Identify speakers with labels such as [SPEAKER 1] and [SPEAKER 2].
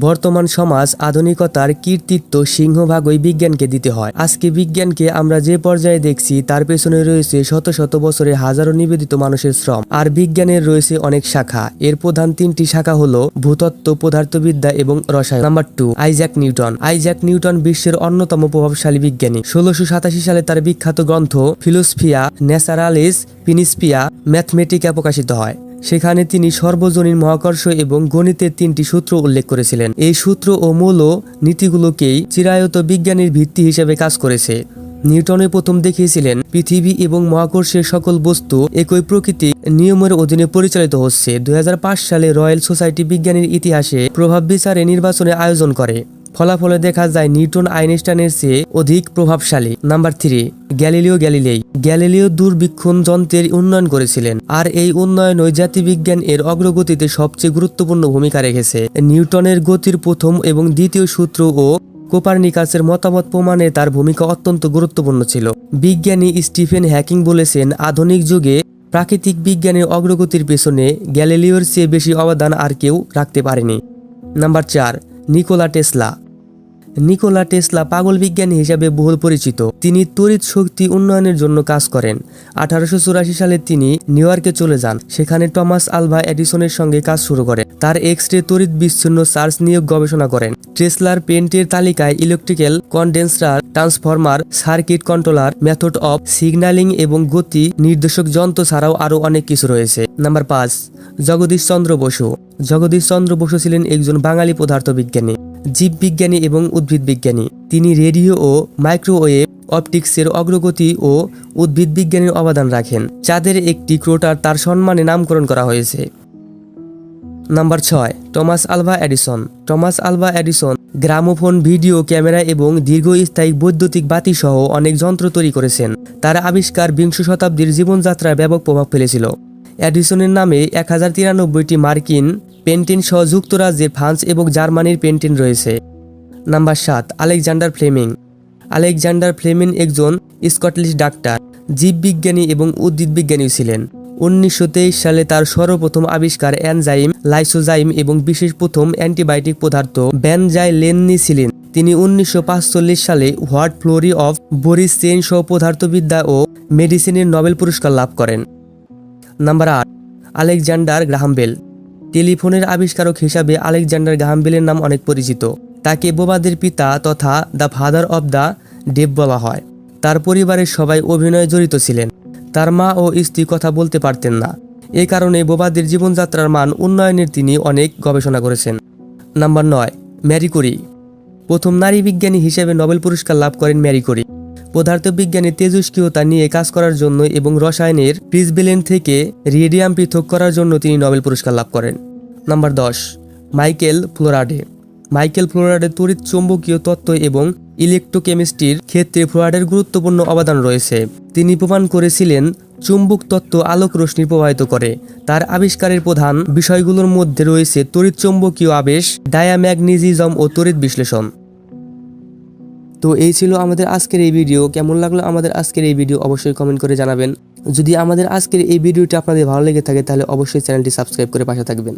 [SPEAKER 1] বর্তমান সমাজ আধুনিকতার কীর্তিত্ব সিংহভাগই বিজ্ঞানকে দিতে হয়। আজকে বিজ্ঞানকে আমরা যে পর্যায়ে দেখছি, তার পেছনে রয়েছে শত শত বছরে হাজারো নিবেদিত মানুষের শ্রম। আর বিজ্ঞানের রয়েছে অনেক শাখা। এর প্রধান তিনটি শাখা হলো ভূতত্ত্ব, পদার্থবিদ্যা এবং রসায়ন। Number two Isaac Newton. Isaac Newton বিশ্বের অন্যতম প্রভাবশালী বিজ্ঞানী। ষোলোশো সাতাশি সালে তার বিখ্যাত গ্রন্থ ফিলোসফিয়া ন্যাচারালিস পিনিসপিয়া ম্যাথমেটিকা প্রকাশিত হয়। সেখানে তিনি সর্বজনীন মহাকর্ষ এবং গণিতের তিনটি সূত্র উল্লেখ করেছিলেন। এই সূত্র ও মূল নীতিগুলোকেই চিরায়ত বিজ্ঞানের ভিত্তি হিসেবে কাজ করেছে। নিউটনে প্রথম দেখিয়েছিলেন, পৃথিবী এবং মহাকর্ষের সকল বস্তু একই প্রকৃতি নিয়মের অধীনে পরিচালিত হচ্ছে। দু হাজার পাঁচ সালে রয়্যাল সোসাইটি বিজ্ঞানের ইতিহাসে প্রভাব বিচারে নির্বাচনে আয়োজন করে। ফলাফলে দেখা যায় নিউটন আইনস্টাইনের চেয়ে অধিক প্রভাবশালী। Number three, Galileo Galilei. Galileo দূরবীক্ষণ যন্ত্রের উন্নয়ন করেছিলেন, আর এই উন্নয়নই জাতিবিজ্ঞান এর অগ্রগতিতে সবচেয়ে গুরুত্বপূর্ণ ভূমিকা রেখেছে। নিউটনের গতির প্রথম এবং দ্বিতীয় সূত্র ও কোপারনিকাসের মতামত প্রমাণে তার ভূমিকা অত্যন্ত গুরুত্বপূর্ণ ছিল। বিজ্ঞানী স্টিফেন হ্যাকিং বলেছেন, আধুনিক যুগে প্রাকৃতিক বিজ্ঞানের অগ্রগতির পেছনে গ্যালিলিওর চেয়ে বেশি অবদান আর কেউ রাখতে পারেনি। নাম্বার চার, নিকোলা টেসলা। নিকোলা টেসলা পাগল বিজ্ঞানী হিসাবে বহুল পরিচিত। তিনি তড়িৎ শক্তি উন্নয়নের জন্য কাজ করেন। আঠারোশো চুরাশি সালে তিনি নিউ ইয়র্কে চলে যান। সেখানে টমাস আলভা এডিসনের সঙ্গে কাজ শুরু করেন। তার এক্স রে তড়িৎ বিচ্ছিন্ন চার্জ নিয়োগ গবেষণা করেন। টেসলার পেন্টের তালিকায় electrical condenser, transformer, circuit controller, method of signalling এবং গতি নির্দেশক যন্ত্র ছাড়াও আরও অনেক কিছু রয়েছে। নাম্বার পাঁচ, জগদীশ চন্দ্র বসু। জগদীশ চন্দ্র বসু ছিলেন একজন বাঙালি পদার্থবিজ্ঞানী। জীববিজ্ঞানী এবং উদ্ভিদ বিজ্ঞানী তিনি রেডিও ও মাইক্রোওয়েভ অপটিক্সের অগ্রগতি ও উদ্ভিদ বিজ্ঞানের অবদান রাখেন চাঁদের একটি ক্রোটার তার সম্মানে নামকরণ করা হয়েছে। নাম্বার ছয়, Thomas Alva Edison Thomas Alva Edison gramophone, video camera এবং দীর্ঘস্থায়ী বৈদ্যুতিক বাতি সহ অনেক যন্ত্র তৈরি করেছেন। তার আবিষ্কার বিংশ শতাব্দীর জীবনযাত্রায় ব্যাপক প্রভাব ফেলেছিল। এডিসনের নামে এক হাজার তিরানব্বইটি মার্কিন পেন্টিন সহ যুক্তরাজ্যের ফ্রান্স এবং জার্মানির পেন্টিন রয়েছে। নাম্বার সাত, আলেকজান্ডার ফ্লেমিং। আলেকজান্ডার ফ্লেমিং একজন স্কটলিশ ডাক্তার, জীববিজ্ঞানী এবং উদ্ভিদ বিজ্ঞানীও ছিলেন। উনিশশো তেইশ সালে তার সর্বপ্রথম আবিষ্কার অ্যানজাইম, লাইসোজাইম এবং বিশেষ প্রথম অ্যান্টিবায়োটিক পদার্থ ব্যানজাইলেননি ছিলেন। তিনি উনিশশো সালে what Florey of Boris chain সহ পদার্থবিদ্যা ও মেডিসিনের নোবেল পুরস্কার লাভ করেন। নাম্বার আট, আলেকজান্ডার গ্রাহাম বেল টেলিফোনের আবিষ্কারক হিসাবে আলেকজান্ডার গ্রাহামবেলের নাম অনেক পরিচিত। তাকে বোবাদের পিতা তথা the father of the deaf বলা হয়। তার পরিবারের সবাই অভিনয়ে জড়িত ছিলেন। তার মা ও স্ত্রী কথা বলতে পারতেন না। এ কারণে বোবাদের জীবনযাত্রার মান উন্নয়নের তিনি অনেক গবেষণা করেছেন। নাম্বার নয়, ম্যারি কুরি। প্রথম নারী বিজ্ঞানী হিসেবে নোবেল পুরস্কার লাভ করেন ম্যারি কুরি। পদার্থবিজ্ঞানের তেজস্ক্রিয়তা নিয়ে কাজ করার জন্য এবং রসায়নের প্রিসবেলেন থেকে রেডিয়াম পৃথক করার জন্য তিনি নোবেল পুরস্কার লাভ করেন। নাম্বার দশ, মাইকেল ফ্লোরাডে। মাইকেল ফ্লোরাডের তড়িৎ চৌম্বকীয় তত্ত্ব এবং ইলেকট্রোকেমিস্ট্রির ক্ষেত্রে ফ্লোরাডের গুরুত্বপূর্ণ অবদান রয়েছে। তিনি প্রমাণ করেছিলেন, চুম্বক তত্ত্ব আলোক রশ্মি প্রবাহিত করে। তার আবিষ্কারের প্রধান বিষয়গুলোর মধ্যে রয়েছে তড়িৎ চৌম্বকীয় আবেশ ডায়াম্যাগনেজিজম ও তড়িৎ বিশ্লেষণ। তো এই ছিল আমাদের আজকের এই ভিডিও। কেমন লাগল আমাদের আজকের এই ভিডিও অবশ্যই কমেন্ট করে জানাবেন। যদি আমাদের আজকের এই ভিডিওটি আপনাদের ভালো লেগে থাকে তাহলে অবশ্যই চ্যানেলটি সাবস্ক্রাইব করে পাশে থাকবেন।